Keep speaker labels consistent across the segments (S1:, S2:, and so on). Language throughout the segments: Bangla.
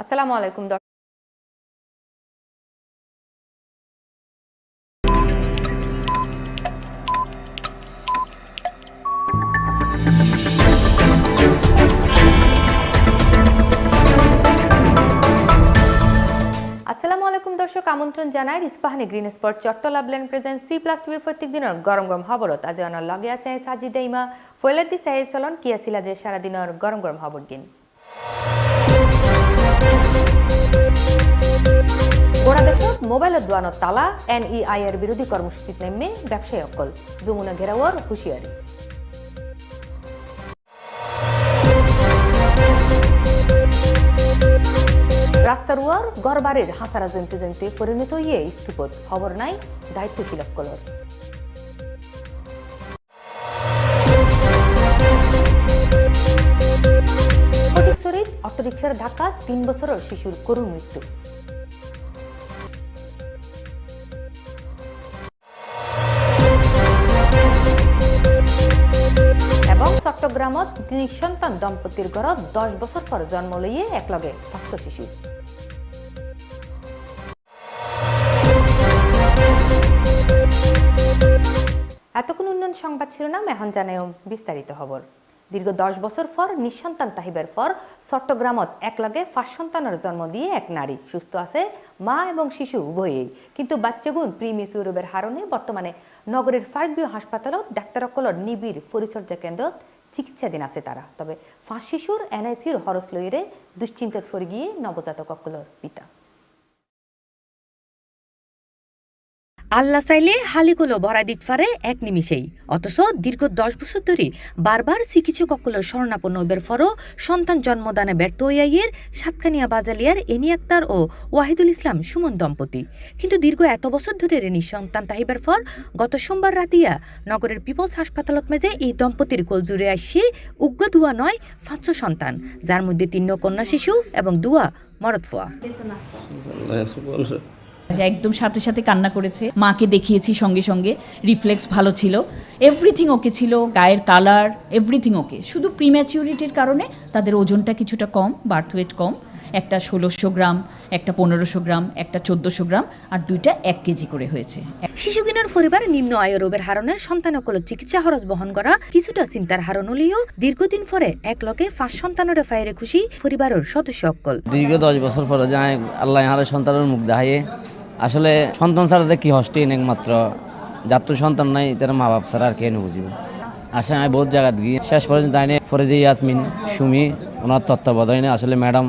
S1: আসসালামু আলাইকুম আসসালামু আলাইকুম দর্শক। আমন্ত্রণ জানাই ইস্পাহানি গ্রিন স্পট চট্টলা ব্লেন প্রেজেন্ট সি প্লাস টিভি প্রত্যেক দিনের গরম গরম খবরত। আজ অনার লগে আছে সাজি দেইমা ফয়লাদি সাহে চলন, কি আছিল যে সারা দিনের গরম গরম খবর গিন। গোড়া দেশত মোবাইলত দোয়ানত তালা, এনইআই এর বিরোধী কর্মসূচিত নেমে ব্যবসায়ী অকল। যমুনা ঘেরাওয়ার হুঁশিয়ারি। রাস্তার ওয়ার গড়বাড়ির হাসারা জমতে জমতে পরিণত ইয়ে স্তূপত খবর নাই দায়িত্বশীল অকলর। ফটিকছড়ির অটোরিকশার ধাক্কা, তিন বছরের শিশুর করুণ মৃত্যু। চট্টগ্রামত নিঃসন্তান দম্পতির ঘরত দশ বছর পর জন্ম লইয়ে একলগে স্বাস্থ্য শিশু। এতক্ষণ উন্নয়ন সংবাদ শিরোনাম, এখন জানায়ম বিস্তারিত খবর। দীর্ঘ দশ বছর পর নিঃসন্তান তাহিবের পর চট্টগ্রামত একলগে ফাঁস সন্তানের জন্ম দিয়ে এক নারী সুস্থ আছে, মা এবং শিশু উভয়েই। কিন্তু বাচ্চাগুন প্রিমিসিউ রোগের হারণে বর্তমানে নগরের ফার্কবিও হাসপাতালত ডাক্তারসকলের নিবিড় পরিচর্যা কেন্দ্রত চিকিৎসাধীন আছে তারা। তবে ফাঁস শিশুর এনআইসির হরস লইরে দুশ্চিন্তাত ফরে নবজাতক অকলর পিতা।
S2: আল্লাহ চাইলে হালিগুলো ভরা দিত পারে এক নিমিষেই। অথচ দীর্ঘ দশ বছর ধরে বারবার চিকিৎসক অকলের শরণাপন্ন হইবার ফরও সন্তান জন্মদানে ব্যর্থ হইয়াইয়ের সাতখানিয়া বাজালিয়ার এনি আক্তার ও ওয়াহিদুল ইসলাম সুমন দম্পতি। কিন্তু দীর্ঘ এত বছর ধরে রেনি সন্তান তাহিবার ফর গত সোমবার রাতিয়া নগরের পিপলস হাসপাতালত মেজে এই দম্পতির গোল জুড়ে আসছে উগ্র দুয়া নয় পাঁচশো সন্তান, যার মধ্যে তিন কন্যা শিশু এবং দুয়া মরদফুয়া
S3: একদম সাথে সাথে কান্না করেছে। মাকে দেখিয়েছি সঙ্গে সঙ্গে। রিফ্লেক্স ভালো ছিল। এভরিথিং ওকে ছিল। গায়ের কালার এভরিথিং ওকে শুধু প্রিম্যাচিউরিটির কারণে তাদের ওজনটা কিছুটা কম বার্থ ওয়েট কম। একটা ষোলোশো গ্রাম একটা পনেরোশো গ্রাম একটা চোদ্দোশো গ্রাম আর দুইটা এক কেজি করে হয়েছে।
S2: শিশু শিশুকিনার পরিবার নিম্ন আয় রোগের হারণে সন্তানকল চিকিৎসা খরচ বহন করা কিছুটা চিন্তার হারণ হলেও দীর্ঘদিন পরে এক লগে ফাঁস সন্তানের ফায়ারে খুশি পরিবারের সদস্য অকল
S4: দীর্ঘ দশ বছর পরে যায় আল্লাহ ইহারে সন্তানের মুখ দেখাইয়ে আসলে সন্তান ছাড়া যে কি হস্টেইন একমাত্র? যার তো সন্তান নাই, তার মা বাপ ছাড়া আর কে বুঝিব আসে আমি বহুত জায়গা গিয়ে শেষ পর্যন্ত আইনে ফরে যে ইয়াসমিন, সুমি, ওনার তত্ত্বাবধানে আসলে ম্যাডাম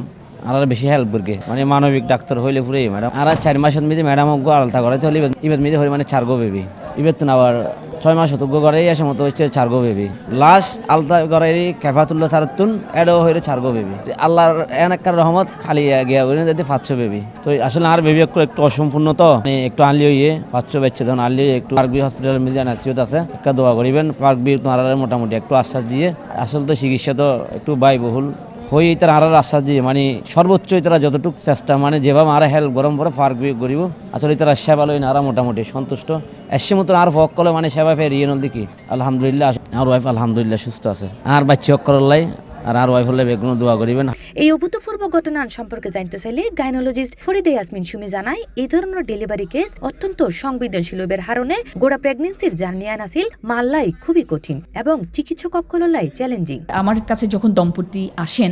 S4: আর বেশি হেল্প করকে মানে মানবিক ডাক্তার হইলে পুরে ম্যাডাম। আর চার মাসের মধ্যে ম্যাডাম আলতা করে তাহলে ইবেদ মধ্যে হই মানে ছাড়গো বেবি ইবেদ তো আবার ছয় মাস অজ্ঞ করে এসে মতো হচ্ছে চারগো বেবি। লাস্ট আলতা করে খেফাতুল্লাহ সারাতুন এডো হইলে চারগো বেবি। আল্লাহর এনাকার রহমত খালি গিয়া করে যদি পাঁচশো বেবি। তো আসলে আর বেবি একটু একটু অসম্পূর্ণ তো। একটু আনলি হইয়ে পাঁচশো বেচছে তখন আনলি একটু পার্কবি হসপিটাল মিলে নাসিওত আছে। একটা দোয়া করিবেন, পার্কবি তোমার মোটামুটি একটু আশ্বাস দিয়ে। আসলে তো চিকিৎসা তো একটু ব্যয়বহুল। হই তারা আর আশ্বাস দিয়ে মানে সর্বোচ্চ তারা যতটুকু চেষ্টা মানে যেভাবে আর হেল্প গরম করে বিয়োগ করিব, আসলে তারা সেবা লই না আর মোটামুটি সন্তুষ্ট। এসে মতন আর ভক করলে মানে সেবা ফের ইয়ে নদী আলহামদুলিল্লাহ আর ওয়াইফ আলহামদুলিল্লাহ সুস্থ আছে। আর বাচ্চা অক্ষরলাই আর আর ওয়াইফ হলে বেগুনো দোয়া করিবেন?
S2: এই অভূতপূর্ব ঘটনা সম্পর্কে জানতে চাইলে গাইনোলজিস্ট ফরিদে ইয়াসমিন সুমি জানায় এই ধরনের ডেলিভারি কেস অত্যন্ত সংবেদনশীল এর হারণে গোড়া প্রেগনেন্সির জার্নিয়ান আসিল মাল্লাই খুবই কঠিন এবং চিকিৎসক অক্ষলাই চ্যালেঞ্জিং।
S3: আমার কাছে যখন দম্পতি আসেন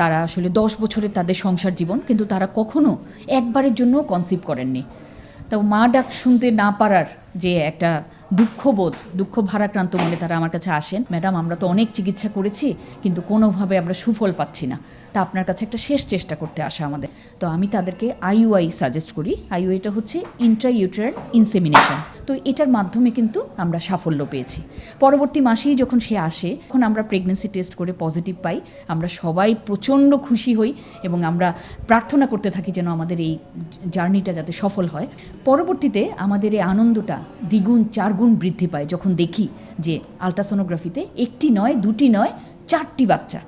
S3: তারা আসলে দশ বছরের তাদের সংসার জীবন কিন্তু তারা কখনো একবারের জন্য কনসিভ করেননি। তো মা ডাক শুনতে না পারার যে একটা দুঃখবোধ দুঃখ ভারাক্রান্ত মনে তারা আমার কাছে আসেন। ম্যাডাম, আমরা তো অনেক চিকিৎসা করেছি, কিন্তু কোনোভাবে আমরা সুফল পাচ্ছি না। তা আপনার কাছে একটা শেষ চেষ্টা করতে আসা আমাদের। তো আমি তাদেরকে আইইউআই সাজেস্ট করি। আইইউআইটা হচ্ছে ইন্ট্রা ইউটেরাল ইনসেমিনেশন। তো এটার মাধ্যমে কিন্তু আমরা সাফল্য পেয়েছি। পরবর্তী মাসেই যখন সে আসে, তখন আমরা প্রেগনেন্সি টেস্ট করে পজিটিভ পাই। আমরা সবাই প্রচণ্ড খুশি হই এবং আমরা প্রার্থনা করতে থাকি যেন আমাদের এই জার্নিটা যাতে সফল হয়। পরবর্তীতে আমাদের এই আনন্দটা দ্বিগুণ, চারগুণ বৃদ্ধি পায়। যখন দেখি যে আলট্রাসোনোগ্রাফিতে একটি নয়, দুটি নয়, চারটি বাচ্চা।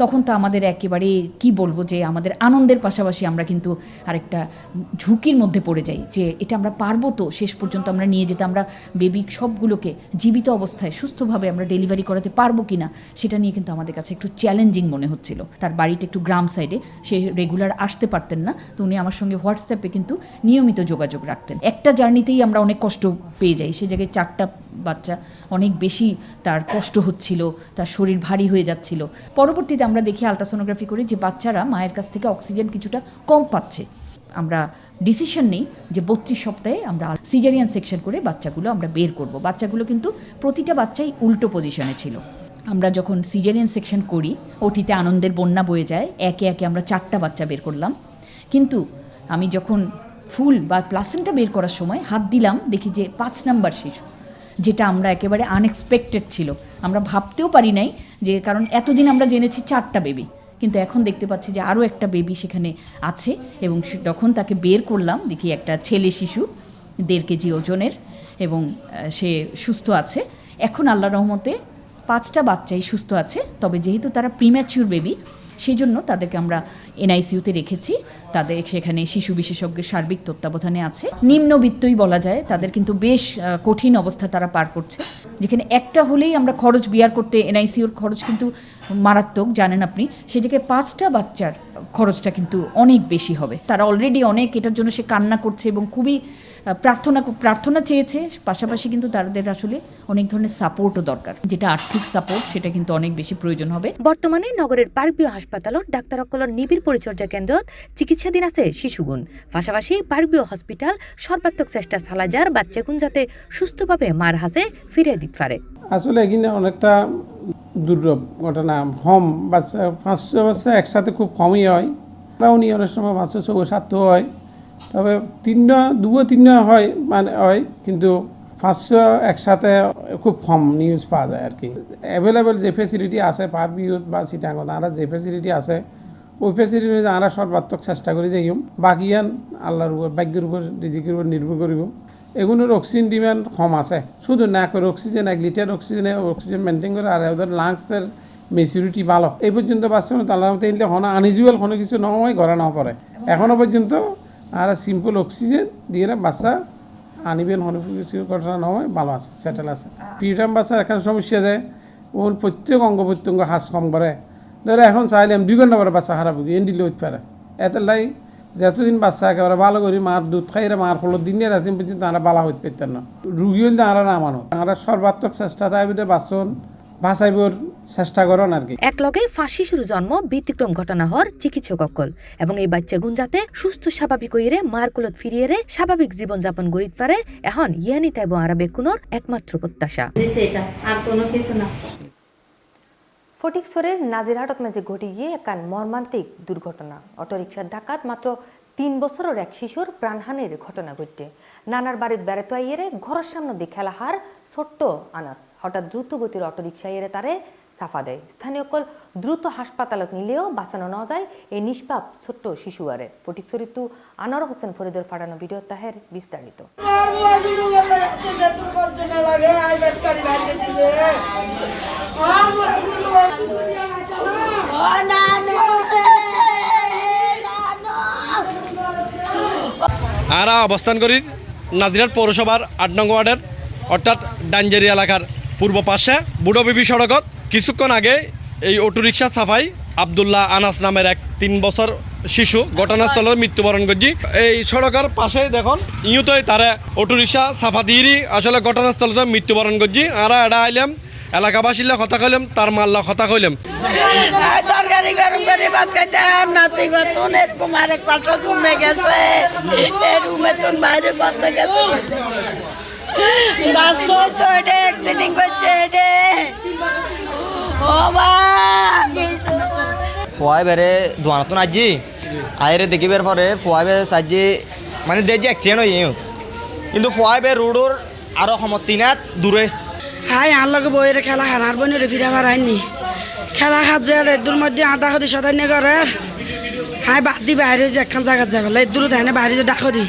S3: তখন তো আমাদের একেবারে কি বলব যে আমাদের আনন্দের পাশাপাশি আমরা কিন্তু আরেকটা ঝুঁকির মধ্যে পড়ে যাই যে এটা আমরা পারব তো, শেষ পর্যন্ত আমরা নিয়ে যেতে, আমরা বেবি সবগুলোকে জীবিত অবস্থায় সুস্থভাবে আমরা ডেলিভারি করাতে পারব কি না সেটা নিয়ে কিন্তু আমাদের কাছে একটু চ্যালেঞ্জিং মনে হচ্ছিল। তার বাড়িটা একটু গ্রাম সাইডে, সে রেগুলার আসতে পারতেন না, তো উনি আমার সঙ্গে হোয়াটসঅ্যাপে কিন্তু নিয়মিত যোগাযোগ রাখতেন। একটা জার্নিতেই আমরা অনেক কষ্ট পেয়ে যাই, সে জায়গায় চারটা বাচ্চা অনেক বেশি তার কষ্ট হচ্ছিল, তার শরীর ভারী হয়ে যাচ্ছিল। পরবর্তীতে আমরা দেখি আলট্রাসোনোগ্রাফি করে যে বাচ্চারা মায়ের কাছ থেকে অক্সিজেন কিছুটা কম পাচ্ছে। আমরা ডিসিশন নেই যে বত্রিশ সপ্তাহে আমরা সিজারিয়ান সেকশন করে বাচ্চাগুলো আমরা বের করব। বাচ্চাগুলো কিন্তু প্রতিটা বাচ্চাই উল্টো পজিশনে ছিল। আমরা যখন সিজারিয়ান সেকশন করি, ওটিতে আনন্দের বন্যা বয়ে যায়, একে একে আমরা চারটা বাচ্চা বের করলাম। কিন্তু আমি যখন ফুল বা প্লাসেন্টা বের করার সময় হাত দিলাম, দেখি যে পাঁচ নাম্বার শিশু, যেটা আমরা একেবারে আনএক্সপেক্টেড ছিল। আমরা ভাবতেও পারি নাই যে কারণ এতদিন আমরা জেনেছি চারটা বেবি কিন্তু এখন দেখতে পাচ্ছি যে আরও একটা বেবি সেখানে আছে এবং তখন তাকে বের করলাম, দেখি একটা ছেলে শিশু, দেড় কেজি ওজনের এবং সে সুস্থ আছে। এখন আল্লাহ রহমতে পাঁচটা বাচ্চাই সুস্থ আছে, তবে যেহেতু তারা প্রিম্যাচিউর বেবি সেই জন্য তাদেরকে আমরা এনআইসিউতে রেখেছি। তাদের সেখানে শিশু বিশেষজ্ঞের সার্বিক তত্ত্বাবধানে আছে। নিম্নবিত্তই বলা যায়, তাদের কিন্তু বেশ কঠিন অবস্থা তারা পার করছে। যেখানে একটা হলেই আমরা খরচ বিয়ার করতে, এনআইসিউর খরচ কিন্তু মারাত্মক, জানেন আপনি। সে পাঁচটা বাচ্চার খরচটা কিন্তু অনেক বেশি হবে। তারা অলরেডি অনেক, এটার জন্য সে কান্না করছে এবং খুবই প্রার্থনা প্রার্থনা চেয়েছে পাশাপাশি কিন্তু তাদের আসলে অনেক ধরনের সাপোর্টও দরকার। যেটা আর্থিক সাপোর্ট সেটা কিন্তু অনেক বেশি প্রয়োজন হবে।
S2: বর্তমানে নগরের পার্বীয় হাসপাতালত ডাক্তারসকলৰ নিবিড় পরিচর্যা কেন্দ্ৰত চিকিৎসাধীন আছে শিশুগুণ। পাশাপাশি পার্বীয় হসপিটাল সর্বাত্মক চেষ্টা চালা যার বাচ্চাগুণ যাতে সুস্থভাবে মার হাসে ফিরে দিতে পারে।
S5: আসলে এখানে অনেকটা দুর্লভ ঘটনা। কম বাচ্চা পাঁচশো বাচ্চা একসাথে খুব কমই হয়। আমরাও নিয়ে অনেক সময় পাঁচশো ছশো সাতশো হয়। তবে তিন দুও তিন হয় মানে হয়, কিন্তু পাঁচশো একসাথে খুব কম নিউজ পাওয়া যায় আর কি। অ্যাভেলেবেল যে ফেসিলিটি আছে পার বিউত বা সিটাঙ্গত আমরা যে ফেসিলিটি আছে, ওই ফেসিলিটি আমরা সর্বাত্মক চেষ্টা করে যাইম আন আল্লাহর উপর, ভাগ্যের উপর রিজিকের উপর নির্ভর করিব। এগুলোর অক্সিজেন ডিমান্ড কম আছে। শুধু না করে অক্সিজেন এক লিটার অক্সিজেনে অক্সিজেন মেনটেন করে, আর ওদের লাংসের মেচিউরিটি ভালো। এই পর্যন্ত মতো এলে কোনো আনইউজুয়াল কোনো কিছু নয়, ঘরে না পড়ে। এখনও পর্যন্ত আর সিম্পল অক্সিজেন দিয়ে বাচ্চা আনিবেন কিছু ঘটনা নয় ভালো আছে সেটেল আছে। পিরিটাম বাচ্চার একটা সমস্যা দেয় ওর প্রত্যেক অঙ্গ প্রত্যঙ্গ হাস কম করে। ধরো এখন চাইলে দুই ঘণ্টা পরে বাচ্চা খারাপ হয়ে এন দিলে হইতে পারে। এত লাই যতদিন বাচ্চা একেবারে ভালো করি মার দুধ খাইরে মার ফল দিন রাতিন পর্যন্ত তারা ভালো হইতে পারতেন না। রুগী হইলে তারা না মানো। তারা সর্বাত্মক চেষ্টা তাই বাঁচন। বাঁচাইবর চেষ্টা করেন আর কি।
S2: একলগে ফাঁস শিশুর জন্ম ব্যতিক্রম ঘটনা হর চিকিৎসক অকল। এবং এই বাচ্চাগুণ যাতে সুস্থ স্বাভাবিক হইরে মার কোলত ফিরিয়ে স্বাভাবিক জীবন যাপন গড়িত পারে এখন ইয়ানি তাইব আরা বেকুনর একমাত্র প্রত্যাশা।
S6: আর কোনো কিছু না।
S1: ফটিকছড়ির নাজিরহাটত মাঝে ঘটে গিয়ে একান মর্মান্তিক দুর্ঘটনা। অটোরিকশার ডাকাত মাত্র তিন বছরের এক শিশুর প্রাণহানির ঘটনা ঘটছে নানার বাড়ির বেড়াতে আইয়েরে ঘরের সামনে দিয়ে খেলা হার ছোট্ট আনাস। হঠাৎ দ্রুত গতির অটোরিকশা এরে তারে সাফা দেয়। স্থানীয় কল দ্রুত হাসপাতালত নিলেও বাঁচানো না যায় এই নিষ্পাপ ছোট্ট শিশু আরে ফটিকছড়ি তু আনোয়ার হোসেন ফরিদের ফাটানো ভিডিও তাহের বিস্তারিত
S7: আরা অবস্থান করি নাজিরাট পৌরসভার আট নং ওয়ার্ডের, অর্থাৎ ডাঞ্জেরি এলাকার। পূর্ব পাশে বুড়ো বিবি সড়কত। কিছুক্ষণ আগে এই অটোরিকশা সাফাই আবদুল্লাহ আনাস নামের এক তিন বছর শিশু ঘটনাস্থলে মৃত্যুবরণ করছি। এই সড়কের পাশে দেখুন ইউতই তারা অটোরিকশা সাফা দিয়ে আসলে ঘটনাস্থলতে মৃত্যুবরণ করছি। আর এটা আইলাম এলাকাবাসীলে কথা কইলাম, তার মাল্লা কথা কইলাম।
S8: ওইটা অ্যাক্সিডেন্ট করছে এটা ও মা
S9: ফোয়াই বেড়ে দোয়ানতন আজি আইরে দেখিবার পরে ফোয়াই বে সাজি মানে দেখছি অ্যাক্সিডেন্ট হয়ে কিন্তু ফোয়াই বে রোডর আরও সমতিনাত দূরে।
S8: হাই আর লগে বইয়ের খেলা খানার বইনের ফিরে আমার আইনি। খেলা খাত যে এদুর মধ্যে আটা খদি সদাই নে করে হাই বাদ দি বাইরে যে একখান জায়গা যাবে এদুর দেয় না বাইরে যে ডাকো দি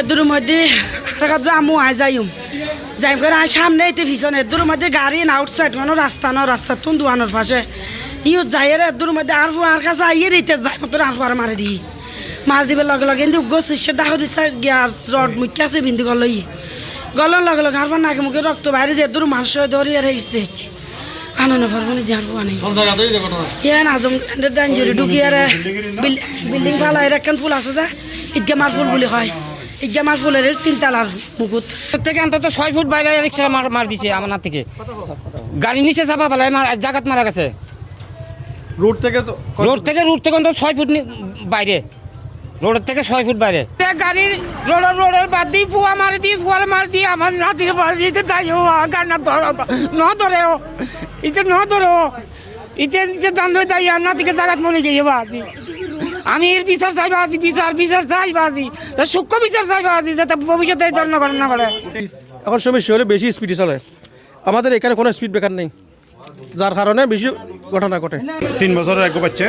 S8: এদুর মধ্যে আমু আই যাইম। যাইম করে আই সামনে এতে পিছনে। এদুর মধ্যে গাড়ি না আউটসাইড কোনো রাস্তা ন রাস্তা তুন দুয়ানোর পাশে। ইও যাই রে দূর মধ্যে আর আর কাছে আইয়ে রেতে যাই মতো আর আর মারে দি। মার দিবে লগে লগে। কিন্তু গোস সে ডাহ দিছে গিয়া রড মুখ্য আছে বিন্দু গলই। গলন লগে লগে আর নাকে মুখে রক্ত বাইরে যে দূর মানুষ ধরি আর রেছি আনন্দ ফরমানে জানব আনি। ইয়ান আজম ডাঞ্জুরি ঢুকি আর বিল্ডিং ফালাই রাখান ফুল আছে যা ইজ্ঞামার ফুল বলি হয় ইজ্ঞামার ফুলের তিনতলার মুকুট।
S10: থেকে অন্তত ছয় ফুট বাইরে রিক্সা মার মার দিছে আমার না থেকে। গাড়ি নিচে চাপা ফেলায় মার জাগাত মারা গেছে।
S7: রোড থেকে তো
S10: রোড থেকে রোড থেকে অন্তত ছয় ফুট নি- বাইরে। রোডের থেকে ছয় ফুট বাইরে। গাড়ির রোডের রোডের বাদ দিয়ে ফুয়া মারি দিয়ে ফুয়ার মার দিয়ে আমার নাতির বাড়িতে তাই ও গান না ধরো ন ধরে ও। ইতে ন ধরো ইতে ইতে দান তাই আর নাতিকে জাগাত মনে গিয়ে বাজি আমি এর বিচার চাইবা আছি বিচার বিচার চাইবা আছি তা সূক্ষ্ম বিচার চাইবা আছি যাতে ভবিষ্যতে এই ধরনের ঘটনা ঘটে
S11: এখন সমস্যা হলে বেশি স্পিডে চলে। আমাদের এখানে কোনো স্পিড ব্রেকার নেই। যার কারণে বেশি ঘটনা ঘটে।
S12: তিন বছরের এক বাচ্চা।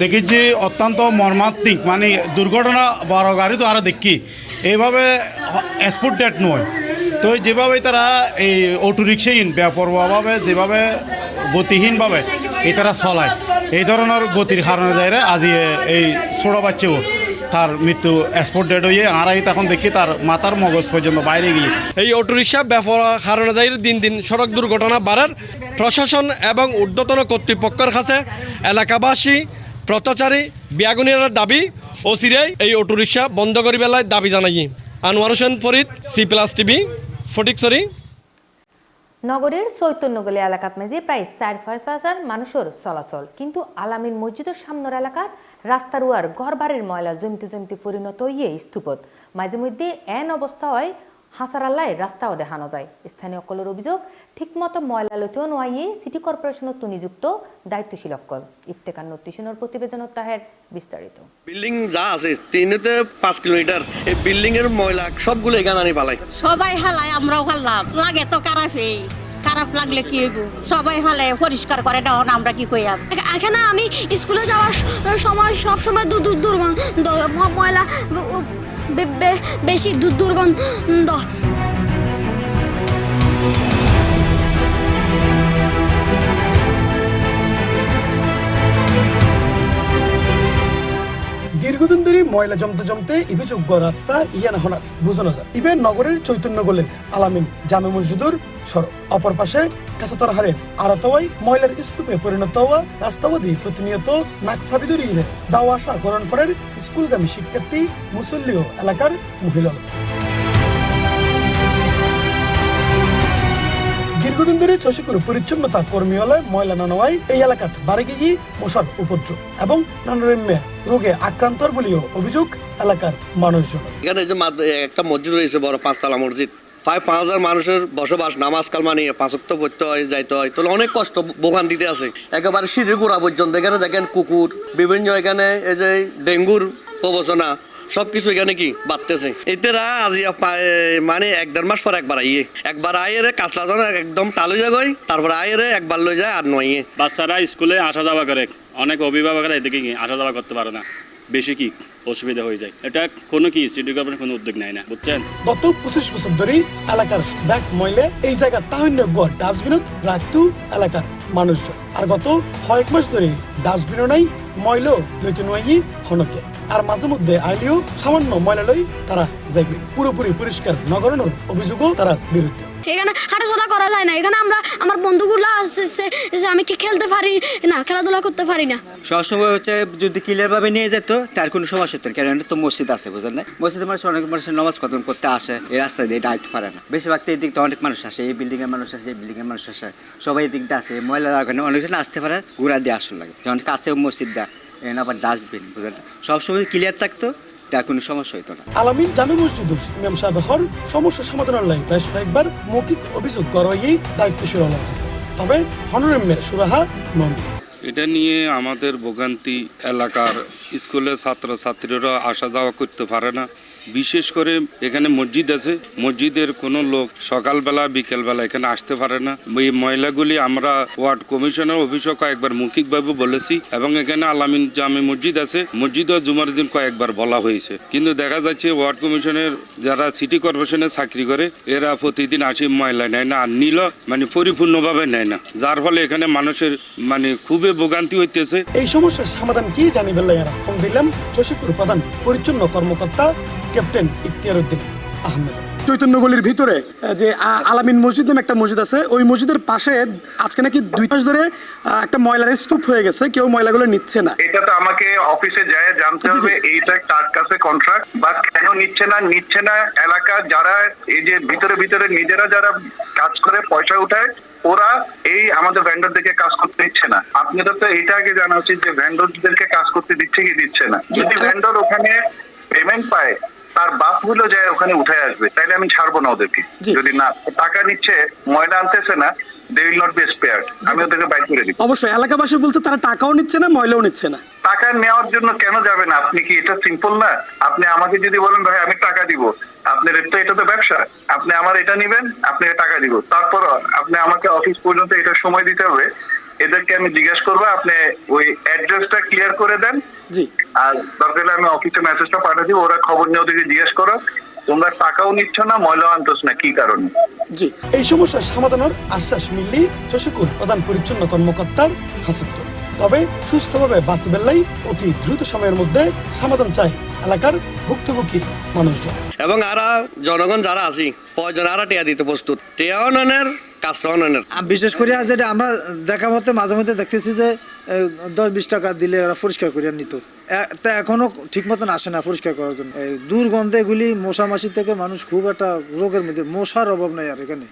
S12: দেখি যে অত্যন্ত মর্মান্তিক মানে দুর্ঘটনা বড় গাড়ি তো আরও দেখি। এইভাবে স্পোর্ট ডেট নয়। তো যেভাবে তারা এই অটো রিক্সাহীন বেপরোয়াভাবে যেভাবে গতিহীনভাবে এই তারা চলায়, এই ধরনের গতির কারণে যাইরে আজি এই ছোটো বাচ্চাও তার মৃত্যু স্পোর্ট ডেট হয়ে আড়াই তখন দেখি তার মাথার মগজ পর্যন্ত বাইরে গিয়ে
S7: এই অটোরিকশা ব্যাপক কারণে যাই দিন দিন সড়ক দুর্ঘটনা বাড়ার প্রশাসন এবং ঊর্ধ্বতন কর্তৃপক্ষের কাছে এলাকাবাসী, পথচারী, বিয়াগুনিয়ার দাবি ও সিরিয়াই এই অটোরিকশা বন্ধ করি বেলায় দাবি জানাই। Anwar Hossain Farid, C plus TV. Fatikchhari
S1: নগরীর চৈতন্যগলি এলাকাত মেজি প্রায় চার পাঁচ হাজার মানুষের চলাচল। কিন্তু আলামিন মসজিদের সামনের এলাকার রাস্তার উয়ার ঘরবাড়ির ময়লা জমিতে জমিতে পরিণত হইয়ে স্তূপত মাঝে মধ্যে এন অবস্থা হয় হাসারাল্লায় রাস্তাও দেখানো যায়। স্থানীয় অকলের অভিযোগ ঠিকমতো ময়লা লইতেও নোয়াইয়ে সিটি কর্পোরেশনত নিযুক্ত দায়িত্বশীল অকল ইফতেকার নতিশনের প্রতিবেদনত তাহের বিস্তারিত।
S13: বিল্ডিং যা আছে তিনতে পাঁচ কিলোমিটার এই বিল্ডিং এর ময়লা সবগুলো এখানে আনি পালাই।
S6: সবাই হালায় আমরাও হারলাম। লাগে তো খারাপই খারাপ লাগলে কি হইব? সবাই হালে পরিষ্কার করে না আমরা কি কইয়াম?
S14: এখানে আমি স্কুলে যাওয়ার সময় সব সময় দূর দূর দুর্গন্ধ ময়লা বেশি দূর দুর্গন্ধ।
S11: ময়লা জমতে জমতে ইবে যোগ্য রাস্তা ইয়ান হনার বুঝানো যায় ইবে নগরের চৈতন্য গোলের আলামিন জামে মসজিদুর সড়ক। অপর পাশে কাছাতর হারের আরতওয়াই ময়লার স্তূপে পরিণত হওয়া রাস্তাবাদী প্রতিনিয়ত নাকসাবি দরিয়ে যাওয়া আসা গরণফড়ের স্কুলগামী শিক্ষার্থী মুসল্লিও এলাকার মহিলা দীর্ঘদিন ধরে চষিকুর পরিচ্ছন্নতা কর্মী হলে ময়লা না নেওয়ায় এই এলাকাত বাড়ি গিয়ে মশার উপদ্রব এবং নানারম্যে রোগে আক্রান্ত বলেও অভিযোগ এলাকার মানুষজন।
S13: এখানে যে একটা মসজিদ রয়েছে, বড় পাঁচতলা মসজিদ। প্রায় পাঁচ হাজার মানুষের বসবাস, নামাজ কাল মানে পাঁচক্ত পড়তে হয়, যাইতে হয়। তাহলে অনেক কষ্ট বোগান দিতে আছে। একেবারে সিঁড়ির গোড়া পর্যন্ত। এখানে দেখেন কুকুর, বিভিন্ন এখানে এই যে ডেঙ্গুর প্রবচনা। সব কিছু এখানে কি বাড়তেছে? এতেরা আজি মানে এক দেড় মাস পর একবার আইয়ে। একবার আইয়ে কাঁচলা জন একদম টালু যাগই তারপর আইয়ে একবার লই যায় আর নইয়ে।
S12: বাচ্চারা স্কুলে আসা যাওয়া করে অনেক অভিভাবকরা এদিকে কি আসা যাওয়া করতে পারে না। বেশি কি অসুবিধা হয়ে যায়। এটা কোনো কি সিটি কর্পোরেশন কোনো উদ্যোগ নেয় না বুঝছেন?
S11: গত পঁচিশ বছর ধরে এলাকার ব্যাগ ময়লে এই জায়গা তাহন্য গড় ডাস্টবিনত রাখতু এলাকার মানুষজন। আর গত কয়েক মাস ধরে ডাস্টবিনও নাই ময়লো লইতে নয় হনকে আর মাঝে মধ্যে আইলেও সামান্য ময়লা লই তারা যাইবে পুরোপুরি পরিষ্কার নগরণের অভিযোগও তারা বিরুদ্ধে
S14: এখানে হাঁটাচলা করা যায় না। এখানে আমরা, আমার বন্ধুগুলো আসছে যে আমি কি খেলতে পারি? না, খেলাধুলা করতে পারি না।
S9: সবসময় হচ্ছে যদি ক্লিয়ার ভাবে নিয়ে যেত, তার কোনো সমস্যা হতো। কারণ তো মসজিদ আছে, বুঝলেন না? মসজিদে মানুষ অনেক মানুষ নামাজ কদম করতে আসে, এই রাস্তা দিয়ে আইতে পারে না। বেশিরভাগ তো এই দিকটা অনেক মানুষ আসে, এই বিল্ডিং এর মানুষ আসে, এই বিল্ডিং এর মানুষ আসে। সবাই এই দিকটা আসে ময়লা ওখানে অনেকজন আসতে পারে, ঘুরা দিয়ে আসন লাগে। যেমন কাছে মসজিদটা এখানে আবার ডাস্টবিন বুঝলেন সবসময় ক্লিয়ার থাকতো তার কোনো সমস্যা হইতো না।
S11: আলামিন জামে মসজিদ ইমাম সাহেব হর সমস্যা সমাধানের লাই বেশ কয়েকবার মৌখিক অভিযোগ করাইয়েই দায়িত্ব শুরু হয়েছে তবে হনরেমের সুরাহা নন
S12: এটা নিয়ে আমাদের ভোগান্তি এলাকার
S15: স্কুলে ছাত্র ছাত্রীরা আসা যাওয়া করতে পারে না। বিশেষ করে এখানে মসজিদ আছে। মসজিদের কোনো লোক সকালবেলা, বিকেলবেলা এখানে আসতে পারে না। এই মহিলাগুলি আমরা ওয়ার্ড কমিশনের অফিসে কয়েকবার মৌখিকভাবে বলেছি এবং এখানে আলামিন জামে মসজিদ আছে। মসজিদ ও জুমার দিন কয়েকবার বলা হয়েছে। কিন্তু দেখা যাচ্ছে ওয়ার্ড কমিশনের যারা সিটি কর্পোরেশনে চাকরি করে, এরা প্রতিদিন আসি ময়লা নেয় না, আর নিল মানে পরিপূর্ণভাবে নেয় না। যার ফলে এখানে মানুষের মানে খুবই ভোগান্তি হইতেছে।
S11: এই সমস্যার সমাধান কি জানিবেন ফোন দিলাম চশিকুর প্রধান পরিচ্ছন্ন কর্মকর্তা ক্যাপ্টেন ইখতিয়ার উদ্দিন আহমেদ। চৈতন্যগলির ভিতরে যে আলামিন মসজিদ নামে একটা মসজিদ আছে ওই মসজিদের পাশে আজকে নাকি দুই মাস ধরে একটা ময়লার স্তূপ হয়ে গেছে কেউ ময়লাগুলো নিচ্ছে না।
S16: এটা তো আমাকে অফিসে যায় জানতে হবে এইটা কার কাছে কন্ট্রাক্ট বা কেন নিচ্ছে না নিচ্ছে না এলাকা যারা এই যে ভিতরে ভিতরে নিজেরা যারা কাজ করে পয়সা উঠায় ওরা এই আমাদের ভেন্ডরদেরকে কাজ করতে দিচ্ছে না। আপনাদের তো এটা আগে জানা উচিত যে ভেন্ডরদেরকে কাজ করতে দিচ্ছে কি দিচ্ছে না। যদি ভেন্ডর ওখানে পেমেন্ট পায় তার বাপ বাসগুলো যায় ওখানে উঠে আসবে তাইলে আমি ছাড়বো না ওদেরকে। যদি না টাকা নিচ্ছে ময়লা আনতেছে না they will not be spared আমি ওদেরকে বাইর করে দিই
S11: অবশ্যই এলাকাবাসী বলছে তারা টাকাও নিচ্ছে না ময়লাও নিচ্ছে না।
S16: টাকা নেওয়ার জন্য কেন যাবেন আপনি কি এটা সিম্পল না? আপনি আমাকে যদি বলেন ভাই আমি টাকা দিব। আপনার তো এটা তো ব্যবসা। আপনি আমার এটা নিবেন আপনাকে টাকা দিব। তারপর আপনি আমাকে অফিস পর্যন্ত এটা সময় দিতে হবে। এদেরকে আমি জিজ্ঞেস করব আপনি ওই অ্যাড্রেসটা ক্লিয়ার করে দেন।
S11: জি।
S16: আর দরকার হলে আমি অফিসে মেসেজটা পাঠিয়ে দিব ওরা খবর নিয়ে ওদেরকে জিজ্ঞেস করো। তোমরা টাকাও নিচ্ছ না আনতেছ না কি কারণে?
S11: জি। এই সমস্যার সমাধানের আশ্বাস মিললি চশিকুর প্রধান পরিচ্ছন্ন কর্মকর্তার হাসিত্ব। তবে সুস্থভাবে অতি দ্রুত সময়ের মধ্যে সমাধান চাই এলাকার ভুক্তভোগী মানুষজন।
S13: এবং আরা জনগণ যারা আছি প্রয়োজন আরা টিয়া দিতে প্রস্তুত? টিয়া অননের কাজটা অননের
S17: বিশেষ করে যেটা আমরা দেখা মতে মাঝে মধ্যে দেখতেছি যে দশ বিশ টাকা দিলে ওরা পরিষ্কার করে নিত। তা এখনও ঠিক মতন আসে না পরিষ্কার করার জন্য। এই দুর্গন্ধে এগুলি মশা মাছি থেকে মানুষ খুব একটা রোগের মধ্যে মশার অভাব নাই আর এখানে।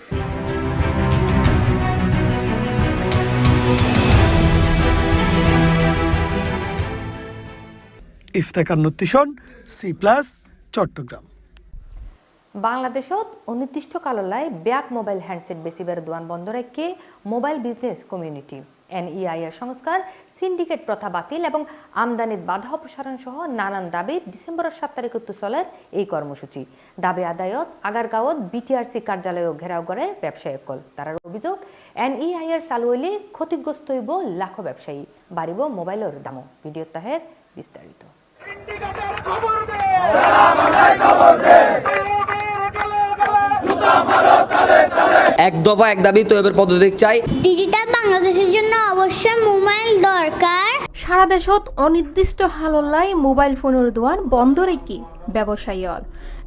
S11: ইফতেকার নতিশন সি প্লাস চট্টগ্রাম।
S1: বাংলাদেশত অনির্দিষ্ট অনির্দিষ্টকাললাই ব্যাক মোবাইল হ্যান্ডসেট বেচিবার দোয়ান বন্ধ রেখে মোবাইল বিজনেস কমিউনিটি। এনইআইআর সংস্কার সিন্ডিকেট প্রথা বাতিল এবং আমদানিত বাধা অপসারণ সহ নানান দাবি ডিসেম্বরের সাত তারিখ চলার এই কর্মসূচি। দাবি আদায়ত আগারগাঁৱত বিটিআরসি কার্যালয় ঘেরাও করে ব্যবসায়ীসকল তার অভিযোগ এনইআইআর চালু হইলে ক্ষতিগ্রস্ত হইব লাখো ব্যবসায়ী। বাড়িব মোবাইলের দামও। ভিডিও তাহের বিস্তারিত।
S18: এক দফা এক দাবি তো এবার পদত্যাগ চাই।
S14: ডিজিটাল বাংলাদেশের জন্য অবশ্যই মোবাইল দরকার।
S19: সারা দেশত অনির্দিষ্ট হাললাই মোবাইল ফোনের দোয়ান বন্ধ রেখি ব্যবসায়ী হল।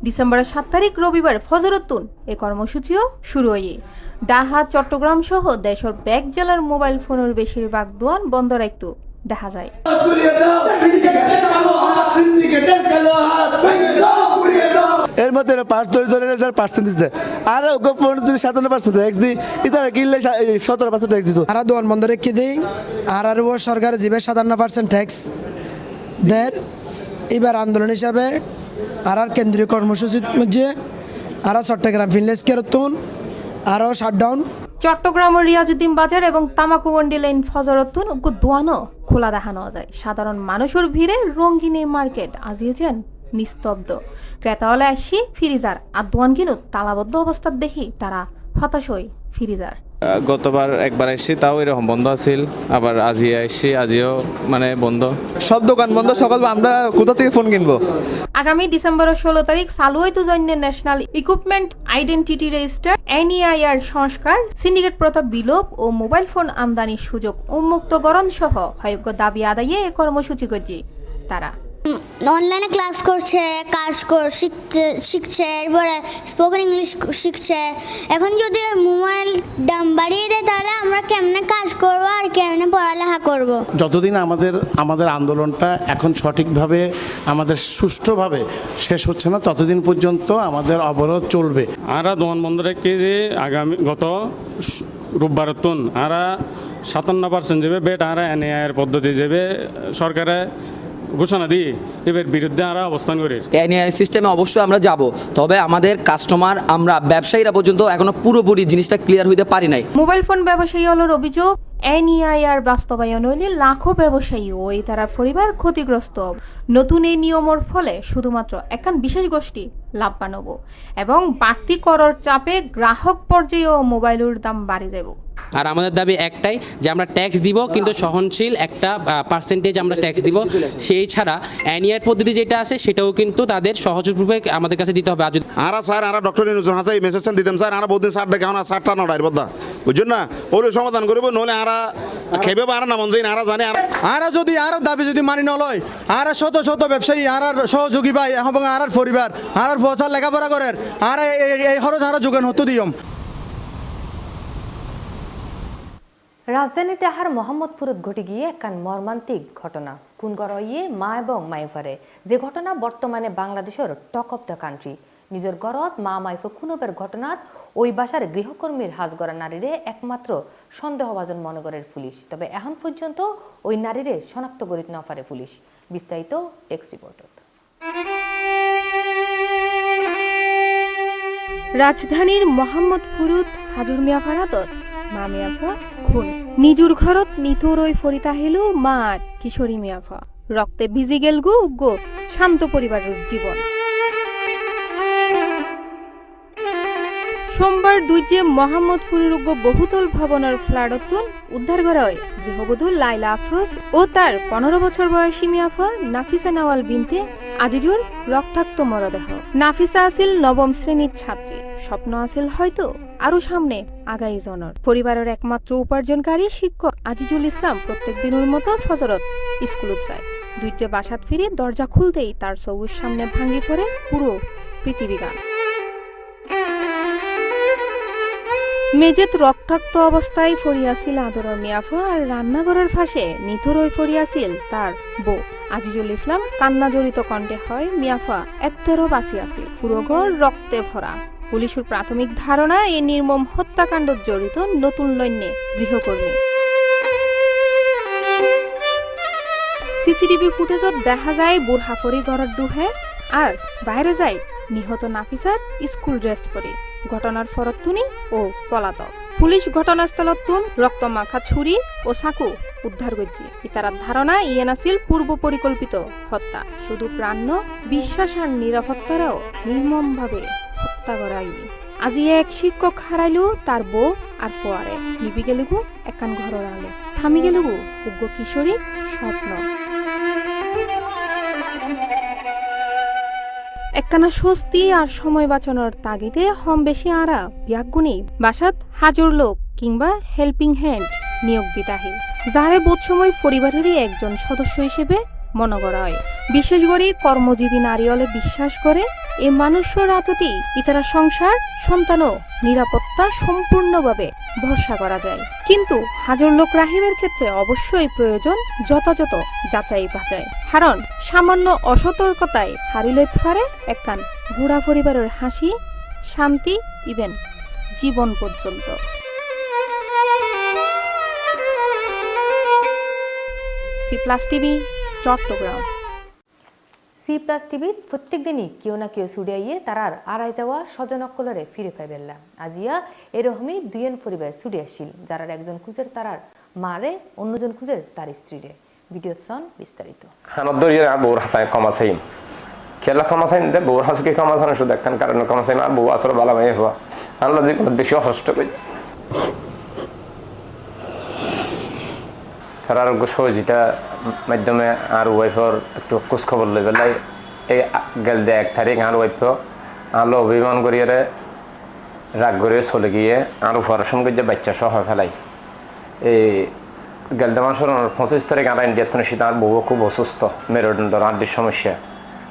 S19: ডিসেম্বরের সাত তারিখ রবিবার ফজরতুন এ কর্মসূচিও শুরু হয়ে ডাহা চট্টগ্রাম সহ দেশের ব্যাগ জেলার মোবাইল ফোনের বেশিরভাগ দোয়ান বন্ধ রাখত দেখা যায়।
S20: মধ্যে পাঁচ ধরে ধরে ধরে পার্সেন্টেজ দেয়। আর ওকে ফোন যদি সাতান্ন পার্সেন্ট ট্যাক্স দিই এটা কিনলে সতেরো পার্সেন্ট ট্যাক্স দিত।
S17: আর দোয়ান বন্ধ রেখে দিই। আর আর ও সরকার যাবে সাতান্ন পার্সেন্ট ট্যাক্স দেয় এবার আন্দোলন হিসাবে আর আর কেন্দ্রীয় কর্মসূচির মধ্যে আর চট্টগ্রাম ফিনলেস কেরতুন আরও শাটডাউন
S19: চট্টগ্রামের রিয়াজুদ্দিন বাজার এবং তামাকুবন্ডি লাইন ফজরতুন উগ্র দোয়ানও খোলা দেখানো যায়। সাধারণ মানুষের ভিড়ে রঙ্গিনী মার্কেট আজিয়েছেন নিস্তব্ধ। ক্রেতা হলে আসি ফিরিজার। আর দোয়ান কিনু তালাবদ্ধ অবস্থার দেখি তারা হতাশ হই ফিরিজার।
S21: গতবার একবার এসেছি তাও এরকম বন্ধ আছিল। আবার আজি এসেছি আজিও মানে বন্ধ।
S20: সব দোকান বন্ধ সকাল আমরা কোথা থেকে ফোন কিনবো?
S19: আগামী ডিসেম্বরের ষোলো তারিখ চালু হইতো জন্য National Equipment Identity Register NEIR সংস্কার সিন্ডিকেট প্রথা বিলোপ ও মোবাইল ফোন আমদানির সুযোগ উন্মুক্ত গরণ সহ। হয়োগ্য দাবি আদায়ে কর্মসূচি করছে তারা।
S14: অনলাইনে ক্লাস করছে কাজ কর শিখছে শিখছে এরপরে স্পোকেন ইংলিশ শিখছে। এখন যদি মোবাইল দাম বাড়িয়ে দেয় তাহলে আমরা কেমনে কাজ করব আর কেমনে পড়ালেখা করব?
S22: যতদিন আমাদের আমাদের আন্দোলনটা এখন সঠিকভাবে আমাদের সুষ্ঠুভাবে শেষ হচ্ছে না ততদিন পর্যন্ত আমাদের অবরোধ চলবে।
S21: আরা দোকান বন্ধ রেখে যে আগামী গত রোববার তুন আরা সাতান্ন পার্সেন্ট যাবে বেট আরা এনএআইয়ের পদ্ধতি যাবে সরকারে ঘোষণা দিয়ে এবার বিরুদ্ধে আরা অবস্থান করি।
S18: এনআই সিস্টেমে অবশ্যই আমরা যাব তবে আমাদের কাস্টমার আমরা ব্যবসায়ীরা পর্যন্ত এখনও পুরোপুরি জিনিসটা ক্লিয়ার হইতে পারি নাই।
S19: মোবাইল ফোন ব্যবসায়ী হলোর অভিযোগ এনইআইআর বাস্তবায়ন হইলে লাখো ব্যবসায়ী ও এই তারার পরিবার ক্ষতিগ্রস্ত। নতুন এই নিয়মের ফলে শুধুমাত্র একান বিশেষ গোষ্ঠী লাভবান হব এবং বাড়তি করর চাপে গ্রাহক পর্যায়েও মোবাইলের দাম বাড়ে যাব
S23: আর আমাদের দাবি একটাই যে আমরা ট্যাক্স দিব কিন্তু সহনশীল একটা পার্সেন্টেজ আমরা ট্যাক্স দিব। সেই ছাড়া অ্যানিয়ার পদ্ধতি যেটা আছে সেটাও কিন্তু তাদের সহজরূপে আমাদের কাছে দিতে হবে। আর যদি
S24: আরা স্যার আরা ডক্টর নিউজন হাসাই মেসেজ দিতাম স্যার। আরা বহুদিন স্যার দেখে না স্যারটা নড়াই বদা বুঝছেন না? ওলে সমাধান করব নহলে আরা খেবে বা আরা না মন যাই না আরা জানে আরা
S25: আরা যদি আর দাবি যদি মানি নলয় আর শত শত ব্যবসায়ী আর সহযোগী ভাই এবং আর পরিবার আর ফসার লেখাপড়া করে আর এই খরচ আর যোগান হতো দিয়ম।
S1: রাজধানী টাহার মোহাম্মদপুরত ঘটে গিয়ে একখান মর্মান্তিক ঘটনা। খুন করা ইয়ে মা এবং মাইফারে যে ঘটনা বর্তমানে বাংলাদেশের টক অফ দ্য কান্ট্রি নিজের গরত মা মাইফ খুনবের ঘটনাত ওই বাসার গৃহকর্মীর হাজ করা নারীরে একমাত্র সন্দেহভাজন মনে করে পুলিশ। তবে এখন পর্যন্ত ওই নারীরে শনাক্ত করিতে না পারে পুলিশ। বিস্তারিত টেক্সট রিপোর্টত
S19: রাজধানীর মোহাম্মদপুরত হাজুর মিয়া মা মিয়াফা খুন। নিজুর ঘরত নিথুর ওই ফরিতা হেলু, মা আর কিশোরী মিয়াফা রক্তে ভিজি গেল গো গো, শান্ত পরিবারের জীবন। সোমবার দুই যে মোহাম্মদপুরের উগ্র বহুতল ভবনের ফ্ল্যাটতুন উদ্ধার করা হয়। গৃহবধূ লাইলা আফরোজ ও তার পনেরো বছর বয়সী মিয়াফা নাফিসা নাওয়াল বিনতে আজিজুর রক্তাক্ত মরদেহ। নাফিসা আছিল নবম শ্রেণির ছাত্রী। স্বপ্ন আছিল হয়তো আরও সামনে আগাই জনর। পরিবারের একমাত্র উপার্জনকারী শিক্ষক আজিজুল ইসলাম প্রত্যেক দিনের মতো ফজরত স্কুলত যায়। দুইটে বাসাত ফিরে দরজা খুলতেই তার সবুজ সামনে ভাঙ্গি পড়ে পুরো পৃথিবীগান মেজেত রক্তাক্ত অবস্থায় ফরিয়াছিল আদরের মিয়াফা আর রান্নাঘরের ফাঁসে নিথুর হয়ে ফরিয়াছিল তার বউ। আজিজুল ইসলাম কান্না জড়িত কণ্ঠে হয় মিয়াফা একতেরও বাসি আছিল পুরো ঘর রক্তে ভরা। পুলিশের প্রাথমিক ধারণা, এই নির্মম হত্যাকাণ্ড জড়িত নতুন লৈন্যে গৃহকর্মী। সিসিটিভি ফুটেজত দেখা যায় বুঢ়াফৰি ঘৰত দুহে, আর বাইরে যায় নিহত নাফিসার স্কুল ড্রেস পরে। ঘটনার ফরত ও পলাতক। পুলিশ ঘটনাস্থলত তুন রক্তমাখা ছুরি ও চাকু উদ্ধার করছে ইতারার ধারণা ইয়েন আছিল পূর্ব পরিকল্পিত হত্যা। শুধু প্রাণ, বিশ্বাস আর নিরাপত্তারাও নির্মমভাবে হত্যা করা আজি এক শিক্ষক হারাইলো তার বউ আর ফোয়ারে নিবি গেলুগু, একান ঘরের আলো। থামি গেলুগু উগ্র কিশোরী স্বপ্ন। একখানা স্বস্তি আর সময় বাঁচানোর তাগিদে হম বেশি আরা ব্যাগুনি বাসাত হাজর লোক কিংবা হেল্পিং হ্যান্ড নিয়োগ দিতাহি। যারে বোধ সময় পরিবারেরই একজন সদস্য হিসেবে মনে করা হয়। বিশেষ করে কর্মজীবী নারীহলে বিশ্বাস করে, এই মানুষের আততি ইতারা সংসার, সন্তান ও নিরাপত্তা সম্পূর্ণভাবে ভরসা করা যায়। কিন্তু হাজার লোক রাহিমের ক্ষেত্রে অবশ্যই প্রয়োজন যথাযথ যাচাই বাছাই। কারণ সামান্য অসতর্কতায় হারিলত ফারে একখান ঘোড়া পরিবারের হাসি, শান্তি ইভেন জীবন পর্যন্ত। C plus TV Chattogram.
S1: C plus টিভিত প্রত্যেক দিনই কেউ না কেউ ছুড়িয়াইয়ে তারার আড়াই যাওয়া স্বজনকলরে ফিরে পাইবেল্লা আজিয়া এরকমই দুইজন পরিবার ছুটে আসছিল যারা একজন খুঁজের তারার মারে অন্যজন খুঁজের তার স্ত্রীরে ভিডিও সন বিস্তারিত।
S26: হানদ্দরিয়ে আর বউর হাসায় খেলা কমাসাইন দে, বউর হাসকে কমাসানো শুধু একখান কারণে কমাসাইম আর বউ আসলে বালা মেয়ে হওয়া। আল্লাহ জীবন বেশি কষ্ট করি। তার আরোগ্য সহজিতা মাধ্যমে আর ওয়াইফর একটু খোঁজ খবর লই। পেলাই এই গেল দে এক তারিখ আর ওয়াইফ আলো অভিমান করিয়ে রাগ করে চলে গিয়ে আর অপারেশন করে বাচ্চা সহ ফেলাই। এই গেলদে মাসের পঁচিশ তারিখ আর ইন্ডিয়ার থেকে সেটা আর বউ খুব অসুস্থ মেরুদণ্ডর আড্ডির সমস্যা।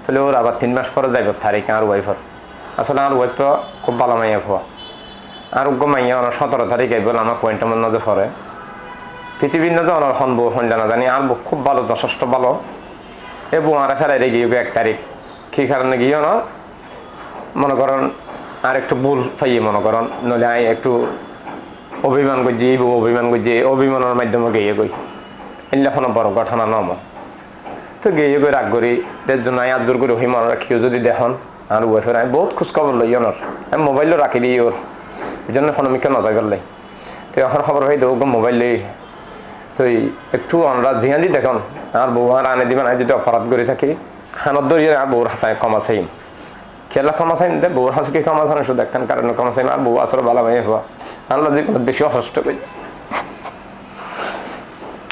S26: তাহলে ওর আবার তিন মাস পরে যাইব তারিখ আর ওয়াইফর। আসলে আর ওয়াইফ খুব ভালো মাইয়া হওয়া আর উগ্র মাইয়া সতেরো তারিখ আইব আমার কোয়েন্টামের নজর পরে পৃথিবীর নজর ওনার হন বউ হন জানা জানি, আর বউ খুব ভালো, যথেষ্ট ভালো। এবং আর ফেলাই রে গিয়ে এক তারিখ। কি কারণে গিয়ে না, মনে করেন আর একটু ভুল পাইয়ে মনে করেন, নইলে আই একটু অভিমান করছি এই অভিমান করছি অভিমানের মাধ্যমে গিয়ে গই। এলে কোনো বড় ঘটনা নম তো গিয়ে গই, রাগ করি এর জন্য আই আদর করে মনে রাখিও যদি দেখুন। আর ওয়াইফের আমি বহুত খোঁজ খবর লই ওনার আমি মোবাইলও রাখি দিই ওর। এই জন্য কোনো মিকে নজর করলাই তো এখন খবর হয়ে দেবো মোবাইল লই তো এই একটু আমরা জিহাদি দেখুন। আর বউ আর আনে দিবেন আর যদি অপরাধ করে থাকি। হানত ধরিয়ে আর বউর হাসায় কমাসাইম খেলা কমাসাইম দে বউর হাসকে কমাসানো শুধু একখান কারণে কমাসাইম আর বউ আসলে ভালো হয়ে হওয়া। আল্লাহ যে বেশি কষ্ট করি।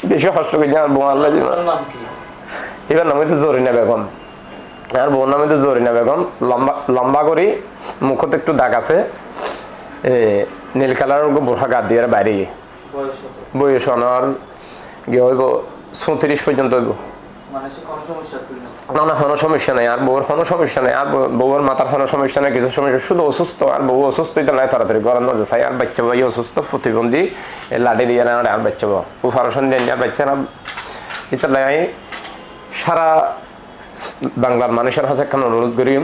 S26: বেশি কষ্ট করি আর বউ আল্লাহ এবার নামে তো জরিনা বেগম। আর বউর নামে তো জরিনা বেগম। লম্বা লম্বা করি মুখত একটু দাগ আছে। এ নীল কালার বোরখা গাদ দিয়ে বাইরে। বয়স অনার গিয়ে হইব চৌত্রিশ পর্যন্ত হইব। না না কোনো সমস্যা নাই। আর বউর কোনো সমস্যা নাই। আর বউ- বউর মাথার কোনো সমস্যা নাই কিছু সমস্যা শুধু অসুস্থ। আর বউ অসুস্থ এটা নাই তাড়াতাড়ি গরম নজর চাই আর বাচ্চা ভাই অসুস্থ প্রতিবন্ধী এ লাঠি দিয়ে না আর বাচ্চা বউ। উপারেশন দেন আর বাচ্চা না। এটা লাই সারা বাংলার মানুষের কাছে একখান অনুরোধ করি।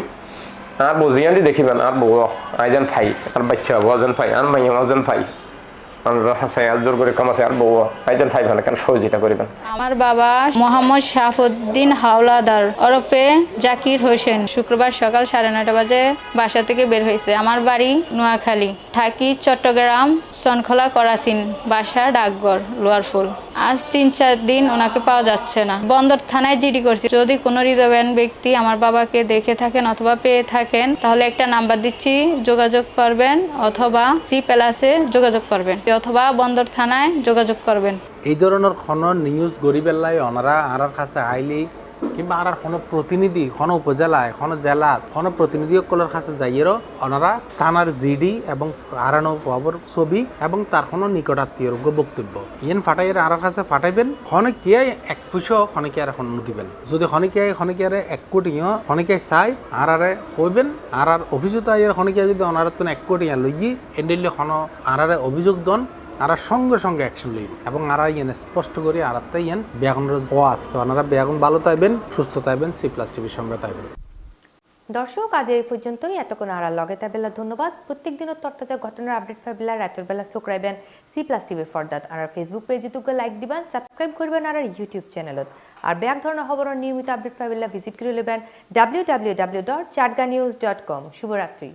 S26: আর বুঝিয়ে দি দেখিবেন আর বউ আইজন ফাই। আর বাচ্চা বউ আজন ফাই আর মাইয়া আজন ফাই। আমরা
S27: বাবা মোহাম্মদ শাহাবুদ্দিন হাওলাদার, ওরফে জাকির হোসেন, শুক্রবার সকাল সাড়ে নটা বাজে বাসা থেকে বের হয়েছে। আমার বাড়ি নোয়াখালী, থাকি চট্টগ্রাম সনখলা করাসিন বাসা, ডাকঘর, লোয়ারফুল। আজ তিন চার দিন ওনাকে পাওয়া যাচ্ছে না। বন্দর থানায় জিডি করছি। যদি কোনো হৃদয়বান ব্যক্তি আমার বাবাকে দেখে থাকেন অথবা পেয়ে থাকেন, তাহলে একটা নাম্বার দিচ্ছি, যোগাযোগ করবেন অথবা সি প্যালাসে যোগাযোগ করবেন। অথবা বন্দর থানায় যোগাযোগ করবেন।
S28: এই ধরনের খনন, নিউজ, গরিবের লাই ওনারা আনার কাছে আইলি কিংবা আরার কোনো প্রতিনিধি, কোনো উপজেলায়, কোনো জেলাত, কোনো প্রতিনিধি সকলের কাছে যাইয়েরও ওনারা থানার জিডি এবং আরানো খবর ছবি এবং তার কোনো নিকটাত্মীয় বক্তব্য। ইয়েন ফাটাইয়ের আরার কাছে ফাটাইবেন খনিকে এক পুষো খনিকে আর এখন দিবেন। যদি খনিকে খনিকে এক কোটিও খনিকে চাই, আরারে হইবেন, আরার অভিযোগ আইয়ের খনিকে যদি ওনার তো এক কোটি লইয়ে এন্ডিলে খন আরারে অভিযোগ দন আর সঙ্গে সঙ্গে অ্যাকশন লইব এবং আর ইয়েন স্পষ্ট করে আর তাই ইয়েন ব্যাগুনের ওয়াজ ওনারা ব্যাগুন ভালো তাইবেন, সুস্থ তাইবেন সি প্লাস টিভির সঙ্গে তাইবেন।
S1: দর্শক, আজ এই পর্যন্তই। এতক্ষণ আর লগে তাবেলা ধন্যবাদ। প্রত্যেক দিনের ঘটনার আপডেট পাইবেলা। রাতের বেলা চোখরাইবেন সি প্লাস টিভির ফর্দাত। আর ফেসবুক পেজে তুকে লাইক দিবেন সাবস্ক্রাইব করবেন আর ইউটিউব চ্যানেলত আর ব্যাক ধরনের খবরের নিয়মিত আপডেট পাইবেলা। ভিজিট করে নেবেন W W W dot Chatga news dot com শুভরাত্রি।